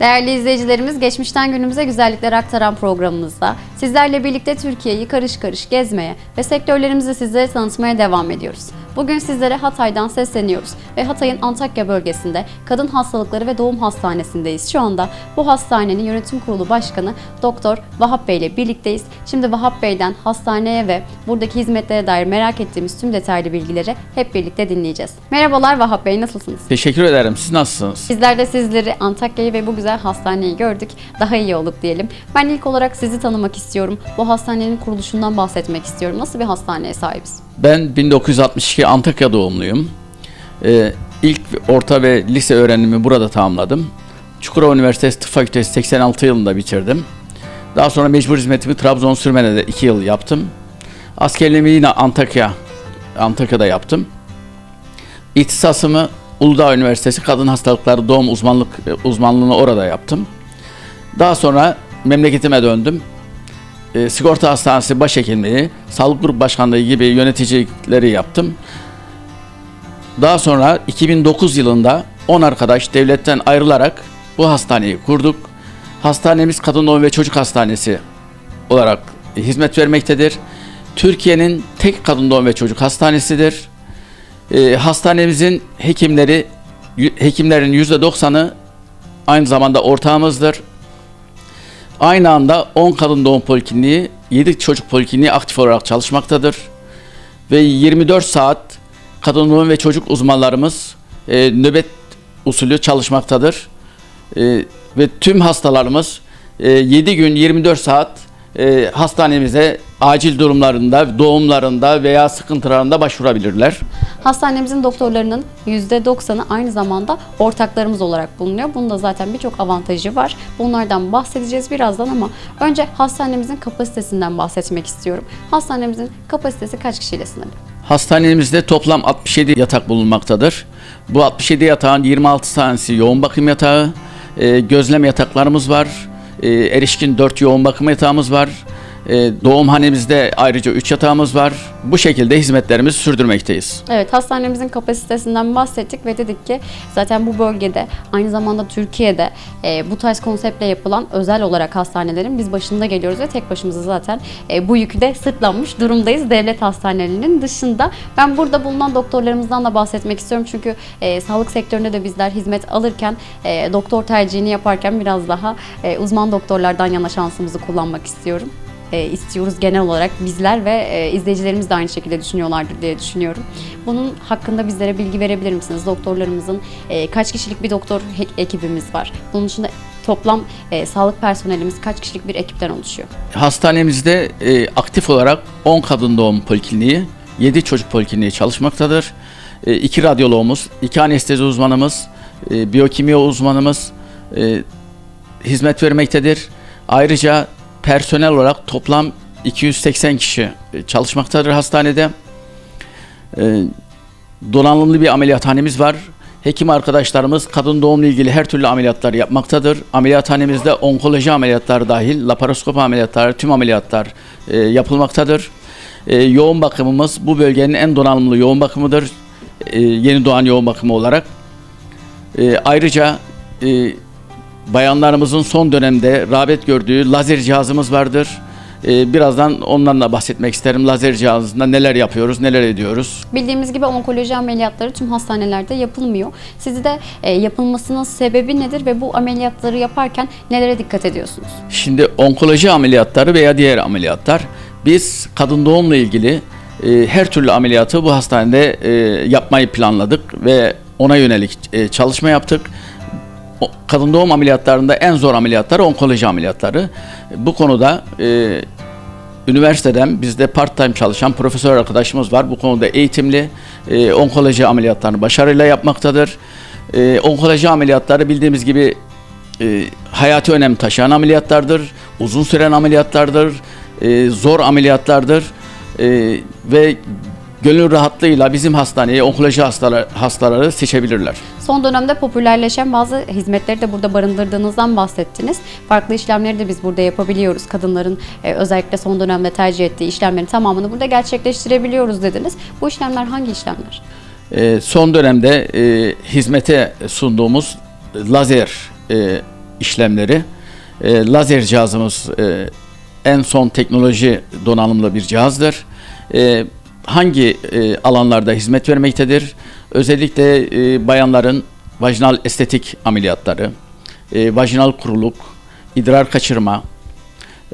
Değerli izleyicilerimiz, geçmişten günümüze güzellikler aktaran programımızda sizlerle birlikte Türkiye'yi karış karış gezmeye ve sektörlerimizi sizlere tanıtmaya devam ediyoruz. Bugün sizlere Hatay'dan sesleniyoruz ve Hatay'ın Antakya bölgesinde Kadın Hastalıkları ve Doğum Hastanesi'ndeyiz. Şu anda bu hastanenin yönetim kurulu başkanı Doktor Vahap Bey ile birlikteyiz. Şimdi Vahap Bey'den hastaneye ve buradaki hizmetlere dair merak ettiğimiz tüm detaylı bilgileri hep birlikte dinleyeceğiz. Merhabalar Vahap Bey, nasılsınız? Teşekkür ederim. Siz nasılsınız? Bizler de sizleri Antakya'yı ve bu güzel hastaneyi gördük. Daha iyi olduk diyelim. Ben ilk olarak sizi tanımak istiyorum. Bu hastanenin kuruluşundan bahsetmek istiyorum. Nasıl bir hastaneye sahibiz? Ben 1962 Antakya doğumluyum. Ee, ilk orta ve lise öğrenimi burada tamamladım. Çukurova Üniversitesi Tıp Fakültesi 86 yılında bitirdim. Daha sonra mecbur hizmetimi Trabzon Sürmene'de 2 yıl yaptım. Askerliğimi yine Antakya, Antakya'da yaptım. İhtisasımı Uludağ Üniversitesi Kadın Hastalıkları Doğum Uzmanlık uzmanlığını orada yaptım. Daha sonra memleketime döndüm. E, sigorta hastanesi başhekimliği, sağlık grup başkanlığı gibi yöneticilikleri yaptım. Daha sonra 2009 yılında 10 arkadaş devletten ayrılarak bu hastaneyi kurduk. Hastanemiz Kadın Doğum ve Çocuk Hastanesi olarak hizmet vermektedir. Türkiye'nin tek kadın doğum ve çocuk hastanesidir. E, hastanemizin hekimleri hekimlerin %90'ı aynı zamanda ortağımızdır. Aynı anda 10 kadın doğum polikliniği, 7 çocuk polikliniği aktif olarak çalışmaktadır. Ve 24 saat kadın doğum ve çocuk uzmanlarımız e, nöbet usulü çalışmaktadır. E, ve tüm hastalarımız e, 7 gün 24 saat e, hastanemize acil durumlarında, doğumlarında veya sıkıntılarında başvurabilirler. Hastanemizin doktorlarının %90'ı aynı zamanda ortaklarımız olarak bulunuyor. Bunun da zaten birçok avantajı var. Bunlardan bahsedeceğiz birazdan ama önce hastanemizin kapasitesinden bahsetmek istiyorum. Hastanemizin kapasitesi kaç kişiyle sınırlı? Hastanemizde toplam 67 yatak bulunmaktadır. Bu 67 yatağın 26 tanesi yoğun bakım yatağı, e, gözlem yataklarımız var, erişkin 4 yoğun bakım yatağımız var, e, doğumhanemizde ayrıca 3 yatağımız var. Bu şekilde hizmetlerimizi sürdürmekteyiz. Evet hastanemizin kapasitesinden bahsettik ve dedik ki zaten bu bölgede aynı zamanda Türkiye'de e, bu tarz konseptle yapılan özel olarak hastanelerin biz başında geliyoruz ve tek başımıza zaten e, bu yükü de sırtlanmış durumdayız devlet hastanelerinin dışında. Ben burada bulunan doktorlarımızdan da bahsetmek istiyorum çünkü e, sağlık sektöründe de bizler hizmet alırken e, doktor tercihini yaparken biraz daha e, uzman doktorlardan yana şansımızı kullanmak istiyorum e, istiyoruz genel olarak bizler ve e, izleyicilerimiz de aynı şekilde düşünüyorlardır diye düşünüyorum. Bunun hakkında bizlere bilgi verebilir misiniz? Doktorlarımızın e, kaç kişilik bir doktor ekibimiz var? Bunun dışında toplam sağlık personelimiz kaç kişilik bir ekipten oluşuyor? Hastanemizde aktif olarak 10 kadın doğum polikliniği, 7 çocuk polikliniği çalışmaktadır. 2 radyoloğumuz, 2 anestezi uzmanımız, e, biyokimya uzmanımız hizmet vermektedir. Ayrıca personel olarak toplam 280 kişi e, çalışmaktadır hastanede. E, donanımlı bir ameliyathanemiz var. Hekim arkadaşlarımız kadın doğumla ilgili her türlü ameliyatları yapmaktadır. Ameliyathanemizde onkoloji ameliyatları dahil, laparoskop ameliyatları, tüm ameliyatlar e, yapılmaktadır. E, yoğun bakımımız bu bölgenin en donanımlı yoğun bakımıdır. Yeni doğan yoğun bakımı olarak. Ayrıca bayanlarımızın son dönemde rağbet gördüğü lazer cihazımız vardır. E, birazdan ondan da bahsetmek isterim. Lazer cihazında neler yapıyoruz, neler ediyoruz. Bildiğimiz gibi onkoloji ameliyatları tüm hastanelerde yapılmıyor. Sizi de e, yapılmasının sebebi nedir ve bu ameliyatları yaparken nelere dikkat ediyorsunuz? Şimdi onkoloji ameliyatları veya diğer ameliyatlar biz kadın doğumla ilgili e, her türlü ameliyatı bu hastanede e, yapmayı planladık ve ona yönelik e, çalışma yaptık. Kadın doğum ameliyatlarında en zor ameliyatlar onkoloji ameliyatları. Bu konuda e, üniversiteden bizde part time çalışan profesör arkadaşımız var. Bu konuda eğitimli e, onkoloji ameliyatlarını başarıyla yapmaktadır. E, onkoloji ameliyatları bildiğimiz gibi e, hayati önem taşıyan ameliyatlardır, uzun süren ameliyatlardır, e, zor ameliyatlardır e, ve gönül rahatlığıyla bizim hastaneye onkoloji hastaları, hastaları seçebilirler. Son dönemde popülerleşen bazı hizmetleri de burada barındırdığınızdan bahsettiniz. Farklı işlemleri de biz burada yapabiliyoruz. Kadınların e, özellikle son dönemde tercih ettiği işlemlerin tamamını burada gerçekleştirebiliyoruz dediniz. Bu işlemler hangi işlemler? E, son dönemde e, hizmete sunduğumuz lazer e, işlemleri. E, lazer cihazımız e, en son teknoloji donanımlı bir cihazdır. E, hangi e, alanlarda hizmet vermektedir? Özellikle e, bayanların vajinal estetik ameliyatları, e, vajinal kuruluk, idrar kaçırma,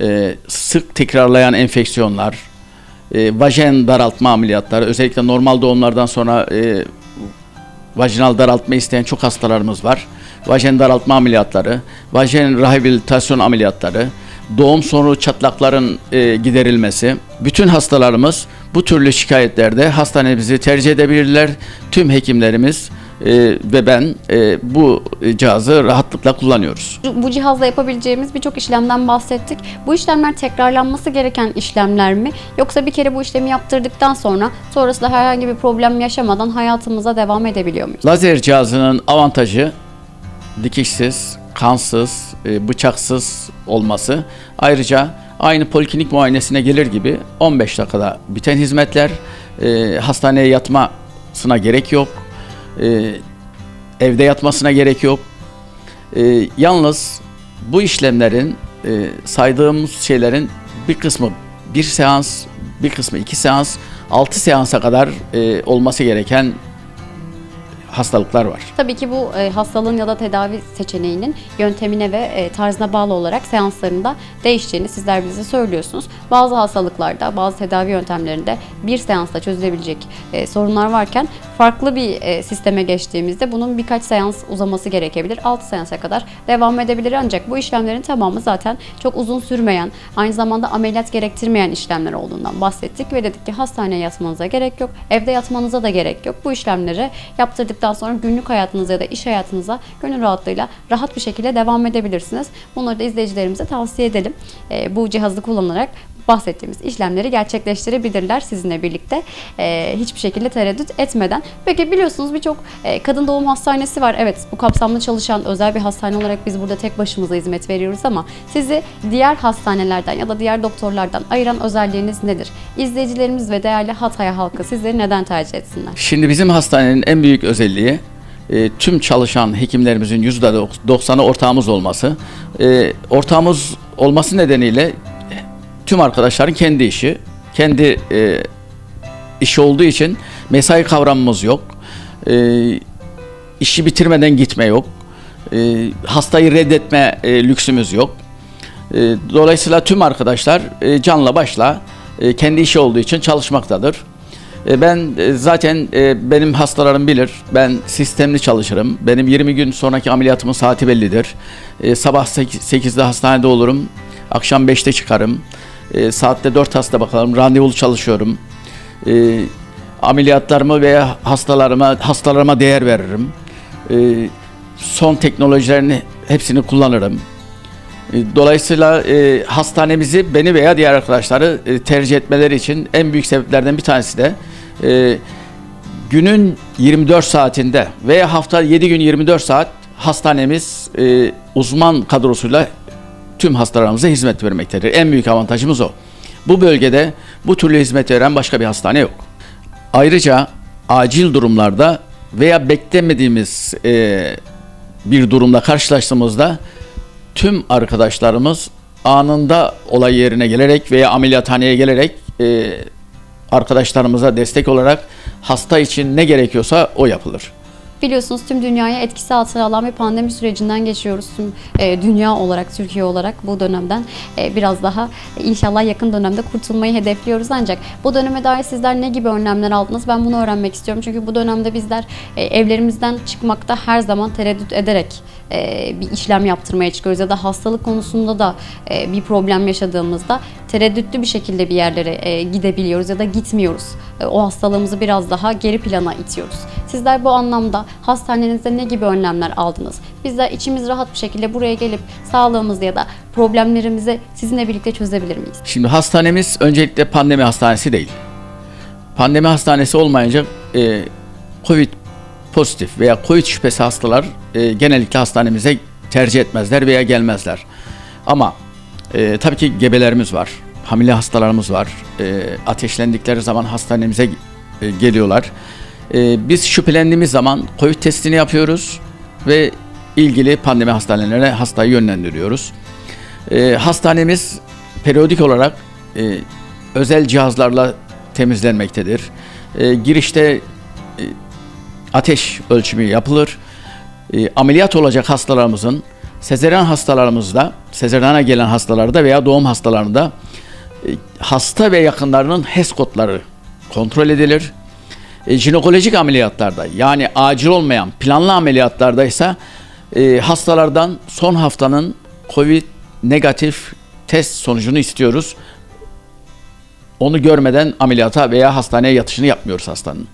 e, sık tekrarlayan enfeksiyonlar, e, vajen daraltma ameliyatları, özellikle normal doğumlardan sonra e, vajinal daraltma isteyen çok hastalarımız var. Vajen daraltma ameliyatları, vajen rehabilitasyon ameliyatları, doğum sonu çatlakların e, giderilmesi. Bütün hastalarımız bu türlü şikayetlerde hastanemizi tercih edebilirler. Tüm hekimlerimiz e, ve ben e, bu cihazı rahatlıkla kullanıyoruz. Bu cihazla yapabileceğimiz birçok işlemden bahsettik. Bu işlemler tekrarlanması gereken işlemler mi? Yoksa bir kere bu işlemi yaptırdıktan sonra sonrasında herhangi bir problem yaşamadan hayatımıza devam edebiliyor muyuz? Lazer cihazının avantajı dikişsiz, kansız, e, bıçaksız olması. Ayrıca aynı poliklinik muayenesine gelir gibi 15 dakikada biten hizmetler. E, hastaneye yatmasına gerek yok. E, evde yatmasına gerek yok. E, yalnız bu işlemlerin e, saydığımız şeylerin bir kısmı bir seans, bir kısmı iki seans, altı seansa kadar e, olması gereken hastalıklar var. Tabii ki bu e, hastalığın ya da tedavi seçeneğinin yöntemine ve e, tarzına bağlı olarak seanslarında değişeceğini sizler bize söylüyorsunuz. Bazı hastalıklarda, bazı tedavi yöntemlerinde bir seansta çözülebilecek e, sorunlar varken farklı bir e, sisteme geçtiğimizde bunun birkaç seans uzaması gerekebilir. 6 seansa kadar devam edebilir ancak bu işlemlerin tamamı zaten çok uzun sürmeyen, aynı zamanda ameliyat gerektirmeyen işlemler olduğundan bahsettik ve dedik ki hastaneye yatmanıza gerek yok, evde yatmanıza da gerek yok. Bu işlemleri yaptırdıktan sonra günlük hayatınıza ya da iş hayatınıza gönül rahatlığıyla rahat bir şekilde devam edebilirsiniz. Bunları da izleyicilerimize tavsiye edelim. Ee, bu cihazı kullanarak bahsettiğimiz işlemleri gerçekleştirebilirler sizinle birlikte Ee, hiçbir şekilde tereddüt etmeden. Peki biliyorsunuz birçok e, kadın doğum hastanesi var. Evet bu kapsamlı çalışan özel bir hastane olarak biz burada tek başımıza hizmet veriyoruz ama sizi diğer hastanelerden ya da diğer doktorlardan ayıran özelliğiniz nedir? İzleyicilerimiz ve değerli Hatay halkı sizleri neden tercih etsinler? Şimdi bizim hastanenin en büyük özelliği e, tüm çalışan hekimlerimizin %90'ı ortağımız olması. E, ortağımız olması nedeniyle tüm arkadaşların kendi işi, kendi e, işi olduğu için mesai kavramımız yok. E, işi bitirmeden gitme yok. E, hastayı reddetme e, lüksümüz yok. E, dolayısıyla tüm arkadaşlar e, canla başla e, kendi işi olduğu için çalışmaktadır. E, Ben e, zaten e, benim hastalarım bilir. Ben sistemli çalışırım. Benim 20 gün sonraki ameliyatımın saati bellidir. Sabah 8'de hastanede olurum. Akşam 5'te çıkarım. E, Saatte 4 hasta bakalım. Randevulu çalışıyorum. E, Ameliyatlarımı veya hastalarıma hastalarıma değer veririm. E, Son teknolojilerini hepsini kullanırım. Dolayısıyla e, hastanemizi beni veya diğer arkadaşları e, tercih etmeleri için en büyük sebeplerden bir tanesi de e, günün 24 saatinde veya hafta 7 gün 24 saat hastanemiz e, uzman kadrosuyla tüm hastalarımıza hizmet vermektedir. En büyük avantajımız o. Bu bölgede bu türlü hizmet veren başka bir hastane yok. Ayrıca acil durumlarda veya beklemediğimiz e, bir durumla karşılaştığımızda tüm arkadaşlarımız anında olay yerine gelerek veya ameliyathaneye gelerek e, arkadaşlarımıza destek olarak hasta için ne gerekiyorsa o yapılır. Biliyorsunuz tüm dünyaya etkisi altına alan bir pandemi sürecinden geçiyoruz. Tüm e, dünya olarak, Türkiye olarak bu dönemden e, biraz daha e, inşallah yakın dönemde kurtulmayı hedefliyoruz. Ancak bu döneme dair sizler ne gibi önlemler aldınız? Ben bunu öğrenmek istiyorum. Çünkü bu dönemde bizler e, evlerimizden çıkmakta her zaman tereddüt ederek e, bir işlem yaptırmaya çıkıyoruz. Ya da hastalık konusunda da e, bir problem yaşadığımızda tereddütlü bir şekilde bir yerlere e, gidebiliyoruz ya da gitmiyoruz. E, o hastalığımızı biraz daha geri plana itiyoruz. Sizler bu anlamda hastanenizde ne gibi önlemler aldınız? Bizler içimiz rahat bir şekilde buraya gelip sağlığımızı ya da problemlerimizi sizinle birlikte çözebilir miyiz? Şimdi hastanemiz öncelikle pandemi hastanesi değil. Pandemi hastanesi olmayınca e, COVID pozitif veya COVID şüphesi hastalar e, genellikle hastanemize tercih etmezler veya gelmezler. Ama e, tabii ki gebelerimiz var, hamile hastalarımız var. E, ateşlendikleri zaman hastanemize e, geliyorlar. E, biz şüphelendiğimiz zaman COVID testini yapıyoruz ve ilgili pandemi hastanelerine hastayı yönlendiriyoruz. E, hastanemiz periyodik olarak e, özel cihazlarla temizlenmektedir. E, girişte e, ateş ölçümü yapılır. E, ameliyat olacak hastalarımızın sezeryan hastalarımızda, sezeryana gelen hastalarda veya doğum hastalarında hasta ve yakınlarının HES kodları kontrol edilir. E, jinekolojik ameliyatlarda yani acil olmayan planlı ameliyatlarda ise e, hastalardan son haftanın COVID negatif test sonucunu istiyoruz. Onu görmeden ameliyata veya hastaneye yatışını yapmıyoruz hastanın.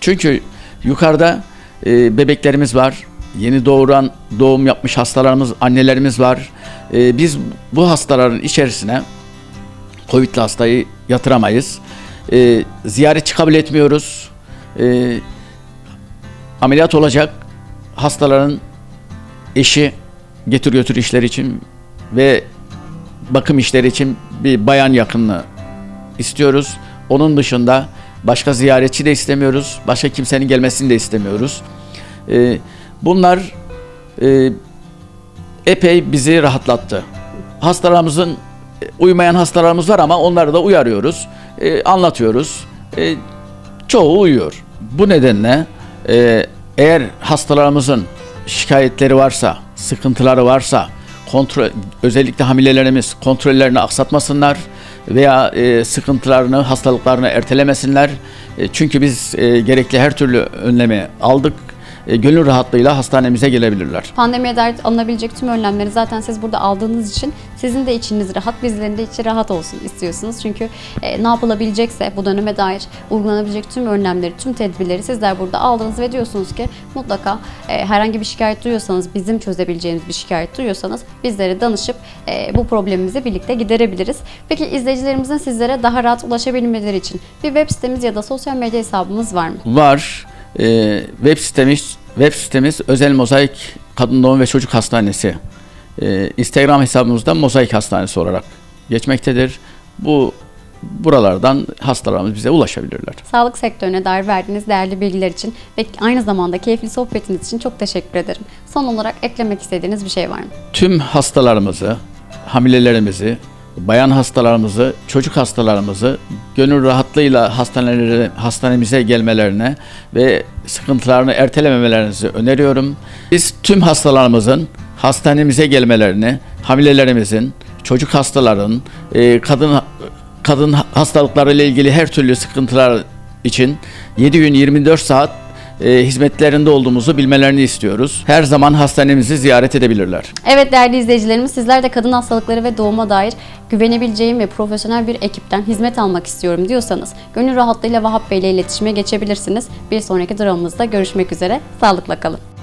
Çünkü yukarıda e, bebeklerimiz var, yeni doğuran doğum yapmış hastalarımız, annelerimiz var. E, biz bu hastaların içerisine COVID'li hastayı yatıramayız. E, ziyaretçi kabul etmiyoruz. E, ameliyat olacak hastaların eşi getir götür işleri için ve bakım işleri için bir bayan yakınlığı istiyoruz. Onun dışında başka ziyaretçi de istemiyoruz. Başka kimsenin gelmesini de istemiyoruz. E, bunlar e, epey bizi rahatlattı. Hastalarımızın e, uymayan hastalarımız var ama onları da uyarıyoruz. E, anlatıyoruz. E, çoğu uyuyor. Bu nedenle e, eğer hastalarımızın şikayetleri varsa, sıkıntıları varsa kontrol özellikle hamilelerimiz kontrollerini aksatmasınlar veya e, sıkıntılarını, hastalıklarını ertelemesinler. E, çünkü biz e, gerekli her türlü önlemi aldık. E, gönül rahatlığıyla hastanemize gelebilirler. Pandemiye dair alınabilecek tüm önlemleri zaten siz burada aldığınız için sizin de içiniz rahat, bizlerin de içi rahat olsun istiyorsunuz. Çünkü e, ne yapılabilecekse bu döneme dair uygulanabilecek tüm önlemleri, tüm tedbirleri sizler burada aldınız ve diyorsunuz ki mutlaka e, herhangi bir şikayet duyuyorsanız, bizim çözebileceğimiz bir şikayet duyuyorsanız bizlere danışıp bu problemimizi birlikte giderebiliriz. Peki izleyicilerimizin sizlere daha rahat ulaşabilmeleri için bir web sitemiz ya da sosyal medya hesabımız var mı? Var. E, web sitemiz web sitemiz Özel Mozaik Kadın Doğum ve Çocuk Hastanesi. E, Instagram hesabımızda Mozaik Hastanesi olarak geçmektedir. Bu buralardan hastalarımız bize ulaşabilirler. Sağlık sektörüne dair verdiğiniz değerli bilgiler için ve aynı zamanda keyifli sohbetiniz için çok teşekkür ederim. Son olarak eklemek istediğiniz bir şey var mı? Tüm hastalarımızı, hamilelerimizi, bayan hastalarımızı, çocuk hastalarımızı gönül rahatlığıyla hastanelere, hastanemize gelmelerine ve sıkıntılarını ertelememelerinizi öneriyorum. Biz tüm hastalarımızın hastanemize gelmelerini, hamilelerimizin, çocuk hastaların, e, kadın kadın hastalıkları ile ilgili her türlü sıkıntılar için 7 gün 24 saat e, hizmetlerinde olduğumuzu bilmelerini istiyoruz. Her zaman hastanemizi ziyaret edebilirler. Evet değerli izleyicilerimiz sizler de kadın hastalıkları ve doğuma dair güvenebileceğim ve profesyonel bir ekipten hizmet almak istiyorum diyorsanız gönül rahatlığıyla Vahap Bey ile iletişime geçebilirsiniz. Bir sonraki dramımızda görüşmek üzere. Sağlıkla kalın.